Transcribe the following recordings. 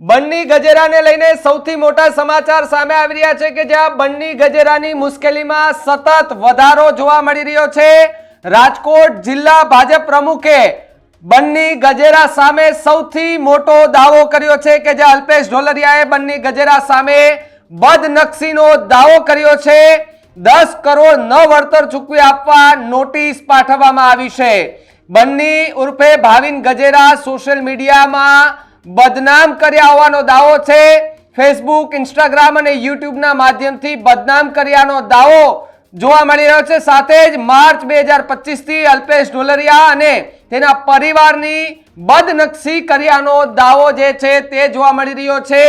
બન્ની ગજેરાને લઈને સૌથી મોટા સમાચાર સામે આવી રહ્યા છે કે જ્યાં બન્ની ગજેરાની મુશ્કેલીમાં સતત વધારો જોવા મળી રહ્યો છે. રાજકોટ જિલ્લા ભાજપ પ્રમુખે બન્ની ગજેરા સામે સૌથી મોટો દાવો કર્યો છે કે જ્યાં અલ્પેશ ઢોલરિયાએ બન્ની ગજેરા સામે બદનક્ષીનો દાવો કર્યો છે. દસ કરોડ ન વળતર ચૂકવી આપવા નોટિસ પાઠવવામાં આવી છે. બન્ની ઉર્ફે ભાવિન ગજેરા સોશિયલ મીડિયામાં બદનામ કર્યા હોવાનો દાવો છે. ફેસબુક ઇન્સ્ટાગ્રામ અને યુટ્યુબના માધ્યમથી બદનામ કર્યાનો દાવો જોવા મળી રહ્યો છે. સાથે જ માર્ચ બે હજાર પચીસથી અલ્પેશ ઢોલરિયા અને તેના પરિવારની બદનક્ષી કર્યાનો દાવો જે છે તે જોવા મળી રહ્યો છે.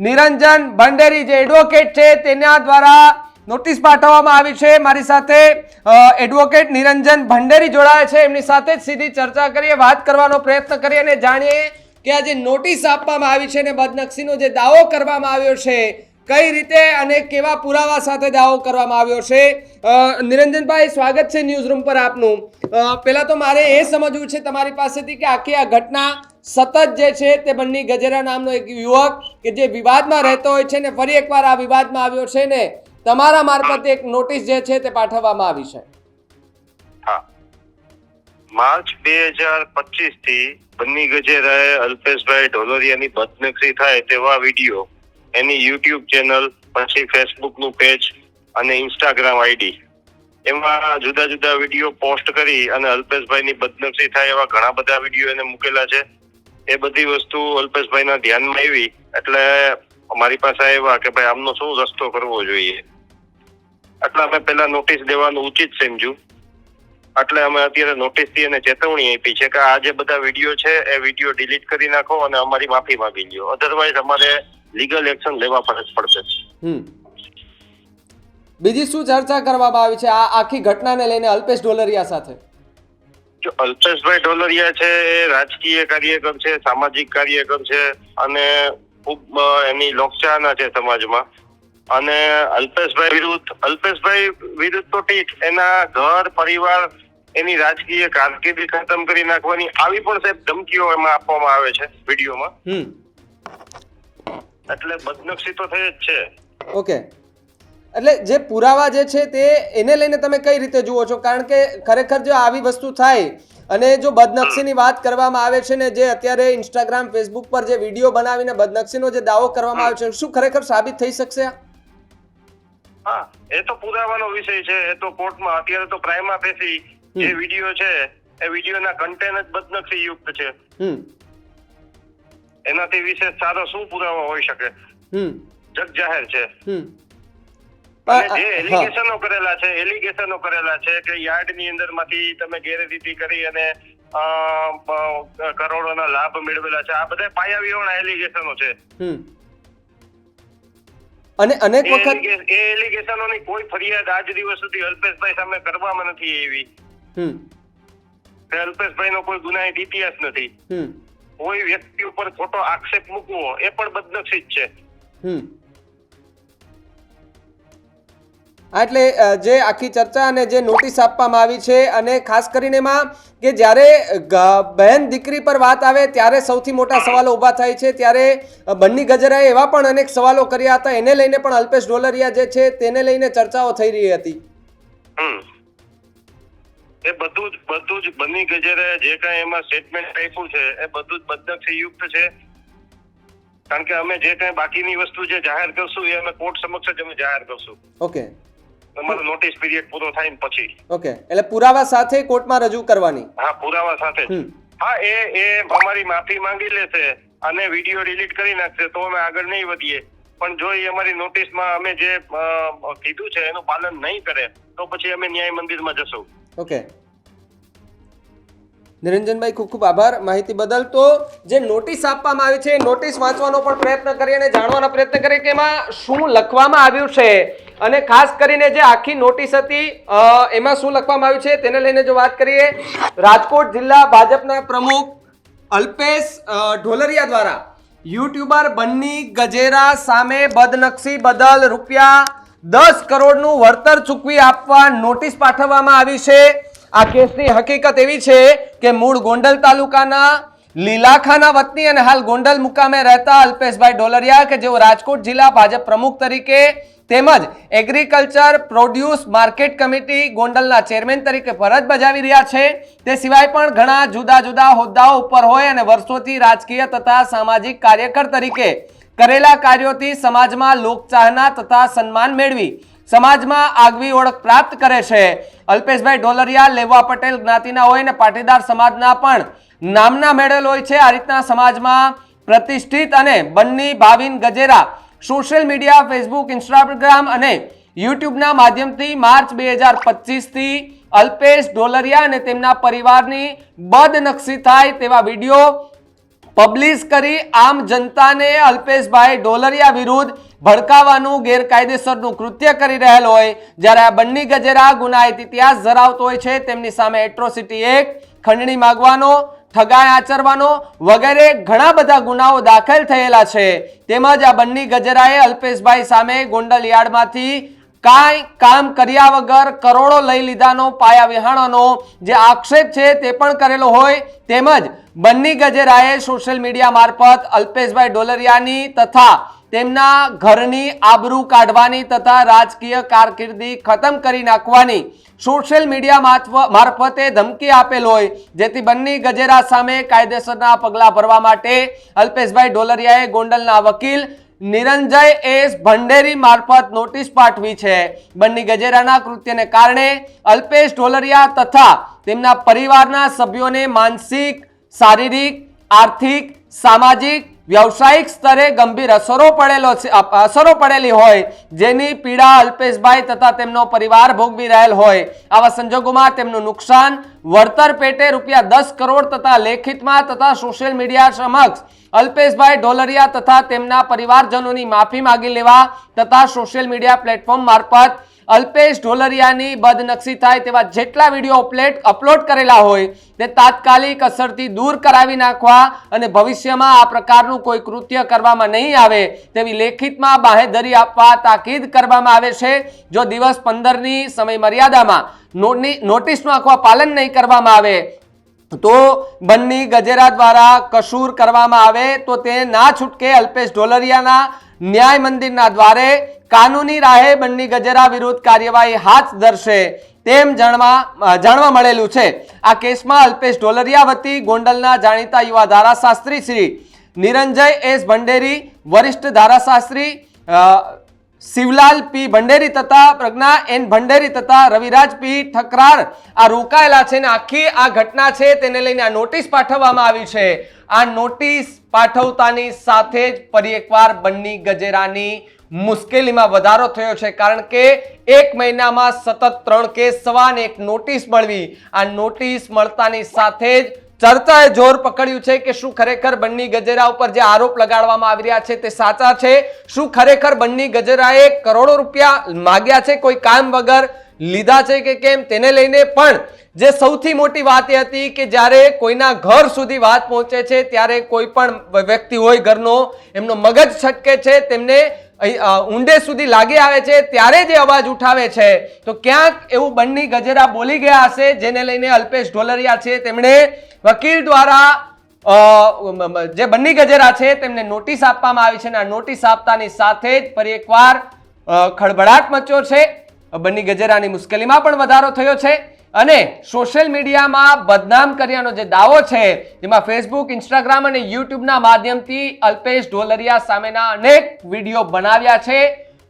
નિરંજન ભંડેરી જે એડવોકેટ છે તેના દ્વારા નોટિસ પાઠવવામાં આવી છે. મારી સાથે એડવોકેટ નિરંજન ભંડેરી જોડાયા છે. એમની સાથે જ સીધી ચર્ચા કરીએ, વાત કરવાનો પ્રયત્ન કરીએ અને જાણીએ કે આ જે નોટિસ આપવામાં આવી છે ને બદનક્ષીનો જે દાવો કરવામાં આવ્યો છે, કઈ રીતે અને કેવા પુરાવા સાથે દાવો કરવામાં આવ્યો છે? નિરંજનભાઈ, સ્વાગત છે ન્યૂઝ રૂમ પર આપનું. પહેલાં તો મારે એ સમજવું છે તમારી પાસેથી કે આખી આ ઘટના સતત જે છે તે બન્ની ગજેરા નામનો એક યુવક કે જે વિવાદમાં રહેતો હોય છે ને ફરી એકવાર આ વિવાદમાં આવ્યો છે ને તમારા મારફતે એક નોટિસ જે છે તે પાઠવવામાં આવી છે. માર્ચ બે હજાર પચીસથી બન્ની ગજેરાએ અલ્પેશભાઈ ઢોલરિયાની બદનક્ષી થાય તેવા વીડિયો એની યુટ્યુબ ચેનલ, પછી ફેસબુકનું પેજ અને ઇન્સ્ટાગ્રામ આઈડી. એમાં જુદા જુદા વીડિયો પોસ્ટ કરી અને અલ્પેશભાઈની બદનક્ષી થાય એવા ઘણા બધા વીડિયો એને મૂકેલા છે. એ બધી વસ્તુ અલ્પેશભાઈના ધ્યાનમાં આવી, એટલે અમારી પાસે આવ્યા કે ભાઈ, આમનો શું રસ્તો કરવો જોઈએ? એટલે અમે પેલા નોટિસ દેવાનું ઉચિત સમજ્યું. એટલે અમે અત્યારે નોટિસથી એને ચેતવણી આપી છે કે આ જે બધા વીડિયો છે એ વીડિયો ડિલીટ કરી નાખો અને અમારી માફી માંગી લ્યો. અધરવાઇઝ અમારે લીગલ એક્શન લેવા પડે પડશે. બીજી શું ચર્ચા કરવામાં આવી છે? આ આખી ઘટનાને લઈને અલ્પેશ ડોલરિયા સાથે. જો અલ્પેશભાઈ ડોલરિયા છે એ રાજકીય કાર્યકર છે સામાજિક કાર્યકર છે અને ખૂબ એની લોકચાહના છે સમાજમાં. અને અલ્પેશભાઈ વિરુદ્ધ. અલ્પેશભાઈ વિરુદ્ધ તો ઠીક એના ઘર પરિવાર એની રાજકીય કારકિર્દી ખતમ કરી નાખવાની આવી પણ સાહેબ ધમકીઓ એમાં આપવામાં આવે છે વિડીયોમાં. એટલે બદનક્ષી તો થઈ જ છે. ઓકે. એટલે જે પુરાવા જે છે તે એને લઈને તમે કઈ રીતે જુઓ છો? કારણ કે ખરેખર જો આવી વસ્તુ થાય અને જો બદનક્ષીની વાત કરવામાં આવે છે ને જે અત્યારે ઇન્સ્ટાગ્રામ ફેસબુક પર જે વીડિયો બનાવીને બદનક્ષીનો જે દાવો કરવામાં આવે છે શું ખરેખર સાબિત થઈ શકશે? હા એ તો પુરાવાનો વિષય છે. એ તો કોર્ટમાં અત્યારે તો પ્રાઇમા ફેસી જે વીડિયો છે. એ વિડીયોના કન્ટેન્ટ જ બદનક્ષી યુક્ત છે. એનાથી વિશેષ સારો શું પુરાવો હોઈ શકે? જગ જાહેર છે. જે એલિગેશનો કરેલા છે એલિગેશનો કરેલા છે કે યાર્ડની અંદરમાંથી તમે ગેરરીતિ કરી અને અ, કરોડોના લાભ મેળવેલા છે. આ બધા પાયા વિહોણા એલિગેશનો છે અને અનેક વખત એ એલિગેશનોની કોઈ ફરિયાદ આજ દિવસ સુધી અલ્પેશભાઈ સામે કરવામાં નથી આવી. હમ. અલ્પેશભાઈ નો કોઈ ગુનાહિત ઇતિહાસ નથી. હમ. કોઈ વ્યક્તિ ઉપર ખોટો આક્ષેપ મૂકવો એ પણ બદનક્ષિત છે. હમ. એટલે જે આખી ચર્ચા અને જે નોટિસ આપવામાં આવી છે અને ખાસ કરીને એમાં કે જ્યારે બહેન દીકરી પર વાત આવે ત્યારે સૌથી મોટા સવાલો ઊભા થાય છે. ત્યારે બન્ની ગજરાએ એવા પણ અનેક સવાલો કર્યા હતા. એને લઈને પણ અલ્પેશ ડોલરિયા જે છે તેને લઈને ચર્ચાઓ થઈ રહી હતી. હમ. એ બધું જ બધું જ બની ગજરે જે કાંઈ એમાં સ્ટેટમેન્ટ આપ્યું છે એ બધું જ બદનક્ષી યુક્ત છે. કારણ કે અમે જે કાંઈ બાકીની વસ્તુ જે જાહેર કરશું એ અમે કોર્ટ સમક્ષ જ અમે જાહેર કરશું. ઓકે. અમારો નોટિસ પીરિયડ પૂરો થાય પછી. ઓકે એટલે પુરાવા સાથે કોર્ટમાં રજૂ કરવાની? હા પુરાવા સાથે હા એ એ અમારી માફી માંગી લેશે અને વીડિયો ડિલીટ કરી નાખશે તો અમે આગળ નહીં વધીએ. પણ જો એ અમારી નોટિસમાં અમે જે કીધું છે એનું પાલન નહીં કરે તો પછી અમે ન્યાય મંદિરમાં જશું. ઓકે નિરંજનભાઈ ખૂબ ખૂબ આભાર માહિતી બદલ. તો જે નોટિસ આપવામાં આવી છે નોટિસ વાંચવાનો પણ પ્રયત્ન કરીએ અને જાણવાનો પ્રયત્ન કરીએ કે એમાં શું લખવામાં આવ્યું છે. અને ખાસ કરીને જે આખી નોટિસ હતી એમાં શું લખવામાં આવ્યું છે તેને લઈને જો વાત કરીએ, રાજકોટ જિલ્લા ભાજપના પ્રમુખ અલ્પેશ ઢોલરિયા દ્વારા યુટ્યુબર બન્ની ગજેરા સામે બદનક્ષી બદલ રૂપિયા દસ કરોડનું વળતર ચૂકવી આપવા નોટિસ પાઠવવામાં આવી છે. આ કેસની હકીકત એવી છે કે મૂળ ગોંડલ તાલુકાના લીલાખાના વતની અને હાલ ગોંડલ મુકામે રહેતા અલ્પેશભાઈ ડોલરિયા કે જેઓ રાજકોટ જિલ્લા ભાજપ પ્રમુખ તરીકે તેમજ એગ્રીકલ્ચર પ્રોડ્યુસ માર્કેટ કમિટી ગોંડલના ચેરમેન તરીકે ફરજ બજાવી રહ્યા છે. તે સિવાય પણ ઘણા જુદા જુદા હોદ્દાઓ ઉપર હોય અને વર્ષોથી રાજકીય તથા સામાજિક કાર્યકર તરીકે કરેલા કાર્યોથી સમાજમાં લોકચાહના તથા સન્માન મેળવી સમાજમાં આગવી ઓળખ પ્રાપ્ત કરે છે. અલ્પેશભાઈ ઢોલરિયા, લેવા પટેલ જ્ઞાતિના હોય અને પાટીદાર સમાજના પણ નામના મેળેલ હોય છે. આ રીતના સમાજમાં પ્રતિષ્ઠિત અને Banni Bhavin Gajera social media, Facebook, Instagram અને યુટ્યુબના માધ્યમથી માર્ચ બે હજાર પચીસથી અલ્પેશ ઢોલરિયા અને તેમના પરિવારની બદનક્ષી થાય તેવા વીડિયો પબ્લિશ કરી આમ જનતાને અલ્પેશભાઈ ડોલરિયા વિરુદ્ધ ભડકાવાનું ગેરકાયદેસરનું કૃત્ય કરી રહેલ હોય. જ્યારે આ બંને ગજેરા ગુનાહિત ઇતિહાસ ધરાવતો હોય છે, તેમની સામે એટ્રોસિટી એક, ખંડણી માગવાનો ઠગાઈ આચરવાનો વગેરે ઘણા બધા ગુનાઓ દાખલ થયેલા છે. તેમજ આ બંને ગજરાએ અલ્પેશભાઈ સામે ગોંડલ યાર્ડમાંથી કાંઈ કામ કર્યા વગર કરોડો લઈ લીધાનો પાયા વિહાણોનો જે આક્ષેપ છે તે પણ કરેલો હોય. તેમજ બંને ગજેરાએ સોશિયલ મીડિયા મારફત અલ્પેશભાઈ ડોલરિયાની તથા તેમના ઘરની આબરૂ કાઢવાની તથા રાજકીય કારકિર્દી ખતમ કરી નાખવાની સોશિયલ મીડિયા મારફ- મારફતે ધમકી આપેલ હોય, જેથી બંને ગજેરા સામે કાયદેસરના પગલાં ભરવા માટે અલ્પેશભાઈ ડોલરિયાએ ગોંડલના વકીલ નિરંજય એસ ભંડેરી મારફત નોટિસ પાઠવી છે. બંને ગજેરાના કૃત્યને કારણે અલ્પેશ ઢોલરિયા તથા તેમના પરિવારના સભ્યોને માનસિક, શારીરિક, આર્થિક, સામાજિક વ્યવસાયિક સ્તરે ગંભીર અસરો પડેલો છે અસરો પડેલી હોય, જેની પીડા અલ્પેશભાઈ તથા તેમનો પરિવાર ભોગવી રહેલ હોય. આવા સંજોગોમાં તેમનું નુકસાન વળતર પેટે રૂપિયા દસ કરોડ તથા લેખિતમાં તથા સોશિયલ મીડિયા સમક્ષ અલ્પેશભાઈ ઢોલરિયા તથા તેમના પરિવારજનોની માફી માગી લેવા તથા સોશિયલ મીડિયા પ્લેટફોર્મ મારફત અલ્પેશ ઢોલરિયાની બદનક્ષી થાય તેવા જેટલા વીડિયો અપલેટ અપલોડ કરેલા હોય, તે તાત્કાલિક અસરથી દૂર કરાવી નાખવા અને ભવિષ્યમાં આ પ્રકારનું કોઈ કૃત્ય કરવામાં નહીં આવે તેવી લેખિતમાં બાહેધરી આપવા તાકીદ કરવામાં આવે છે. જો દિવસ પંદરની સમય મર્યાદામાં નોટિસનું આખવા પાલન નહીં કરવામાં આવે, તો બંને ગજેરા દ્વારા કસૂર કરવામાં આવે, તો તે ના છૂટકે અલ્પેશ ઢોલરિયાના ન્યાય મંદિરના દ્વારે કાનૂની રાહે બંને ગજેરા વિરુદ્ધ કાર્યવાહી હાથ ધરશે તેમ જાણવા જાણવા મળેલું છે. આ કેસમાં અલ્પેશ ઢોલરિયા વતી ગોંડલના જાણીતા યુવા ધારાશાસ્ત્રી શ્રી નિરંજય એસ ભંડેરી, વરિષ્ઠ ધારાશાસ્ત્રી શિવલાલ પી ભંડેરી તથા પ્રજ્ઞા એન ભંડેરી તથા રવિરાજ પી ઠકરાર આ રોકાયેલા છે ને આખી આ ઘટના છે તેને લઈને આ નોટિસ પાઠવવામાં આવી છે. આ નોટિસ પાઠવતાની સાથે જ ફરી એકવાર બંની ગજેરાની મુશ્કેલીમાં વધારો થયો છે કારણ કે એક મહિનામાં સતત ત્રણ કેસ સવા એક નોટિસ મળવી. આ નોટિસ મળતાની સાથે જ ચર્ચાએ જોર પકડ્યું છે કે શું ખરેખર બન્ની ગજેરા ઉપર જે આરોપ લગાડવામાં આવી રહ્યા છે તે સાચા છે? શું ખરેખર બન્ની ગજેરાએ કરોડો રૂપિયા માગ્યા છે? કોઈ કામ વગર લીધા છે કે કેમ? તેને લઈને પણ જે સૌથી મોટી વાત એ હતી કે જ્યારે કોઈના ઘર સુધી વાત પહોંચે છે, ત્યારે કોઈ પણ વ્યક્તિ હોય ઘરનો, એમનો મગજ છટકે છે, તેમને ઊંડે સુધી લાગી આવે છે, ત્યારે જે અવાજ ઉઠાવે છે, તો ક્યાંક એવું બંને ગજેરા બોલી ગયા હશે, જેને લઈને અલ્પેશ ઢોલરિયા છે, તેમણે વકીલ દ્વારા જે બંને ગજેરા છે, તેમને નોટિસ આપવામાં આવી છે અને આ નોટિસ આપતાની સાથે જ ફરી એકવાર ખળભળાટ મચ્યો છે. બંને ગજેરાની મુશ્કેલીમાં પણ વધારો થયો છે. અને સોશિયલ મીડિયામાં બદનામ કર્યાનો જે દાવો છે, જેમાં ફેસબુક ઇન્સ્ટાગ્રામ અને યુટ્યુબના માધ્યમથી અલ્પેશ ઢોલરિયા સામેના અનેક વીડિયો બનાવ્યા છે.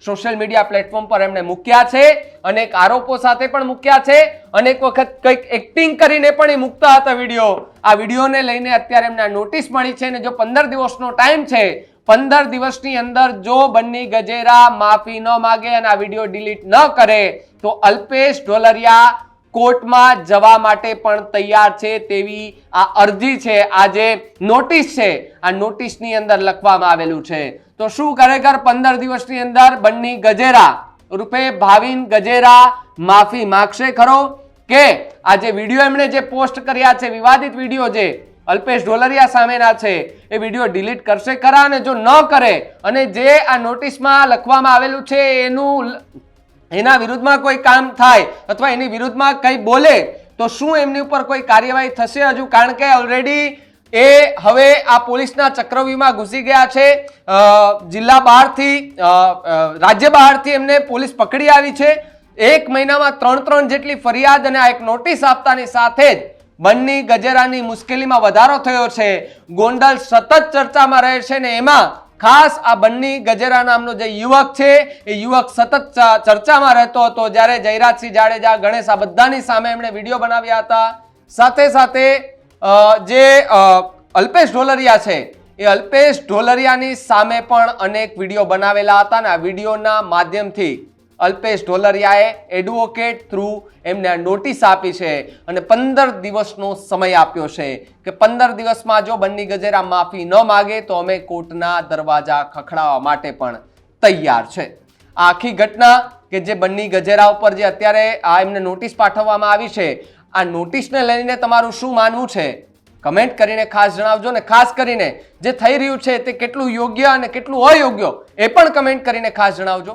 સોશિયલ મીડિયા પ્લેટફોર્મ પર એમણે મૂક્યા છે, અનેક આરોપો સાથે પણ મૂક્યા છે, અનેક વખત કંઈક એક્ટિંગ કરીને પણ એ મૂકતા હતા વીડિયો. આ વિડીયોને લઈને અત્યારે એમને નોટિસ મળી છે અને જો પંદર દિવસનો ટાઈમ છે, પંદર દિવસની અંદર જો બંને ગજેરા માફી ન માગે અને આ વીડિયો ડિલીટ ન કરે, તો અલ્પેશ ઢોલરિયા કોર્ટમાં જવા માટે પણ તૈયાર છે તેવી આ અરજી છે. આ જે નોટિસ છે. આ નોટિસની અંદર લખવામાં આવેલું છે. તો શું ખરેખર પંદર દિવસની અંદર બંને ગજેરા? રૂપે ભાવિન ગજેરા માફી માગશે ખરો? કે આ જે વીડિયો એમણે જે પોસ્ટ કર્યા છે, વિવાદિત વીડિયો જે, અલ્પેશ ઢોલરિયા સામેના છે, એ વીડિયો ડિલીટ કરશે ખરા? અને જો ન કરે, અને જે આ નોટિસમાં લખવામાં આવેલું છે, એનું એના વિરુદ્ધમાં કોઈ કામ થાય અથવા એની વિરુદ્ધમાં કંઈ બોલે, તો શું એમની ઉપર કોઈ કાર્યવાહી થશે હજુ? કારણ કે ઓલરેડી એ હવે આ પોલીસના ચક્રવ્યૂહમાં ઘૂસી ગયા છે. જિલ્લા બહારથી રાજ્ય બહારથી એમને પોલીસ પકડી આવી છે. એક મહિનામાં ત્રણ ત્રણ જેટલી ફરિયાદ અને આ એક નોટિસ આપતાની સાથે જ બંની ગજેરાની મુશ્કેલીમાં વધારો થયો છે. ગોંડલ સતત ચર્ચામાં રહે છે ને એમાં ખાસ આ બન્ની ગજેરા નામનો જે યુવક છે, એ યુવક સતત ચર્ચામાં રહેતો હતો. જ્યારે જયરાજસિંહ જાડેજા, ગણેશ આ બધાની સામે એમણે વીડિયો બનાવ્યા હતા. સાથે સાથે જે અલ્પેશ ઢોલરિયા છે, એ અલ્પેશ ઢોલરિયાની સામે પણ અનેક વીડિયો બનાવેલા હતા અને આ વિડીયોના માધ્યમથી અલ્પેશ ઢોલરિયાએ એડવોકેટ થ્રુ એમને આ નોટિસ આપી છે અને પંદર દિવસનો સમય આપ્યો છે કે પંદર દિવસમાં જો બન્ની ગજેરા માફી ન માગે તો અમે કોર્ટના દરવાજા ખખડાવવા માટે પણ તૈયાર છે. આ આખી ઘટના કે જે બન્ની ગજેરા ઉપર જે અત્યારે આ એમને નોટિસ પાઠવવામાં આવી છે, આ નોટિસને લઈને તમારું શું માનવું છે? કમેન્ટ કરીને ખાસ જણાવજો ને ખાસ કરીને જે થઈ રહ્યું છે તે કેટલું યોગ્ય અને કેટલું અયોગ્ય એ પણ કમેન્ટ કરીને ખાસ જણાવજો.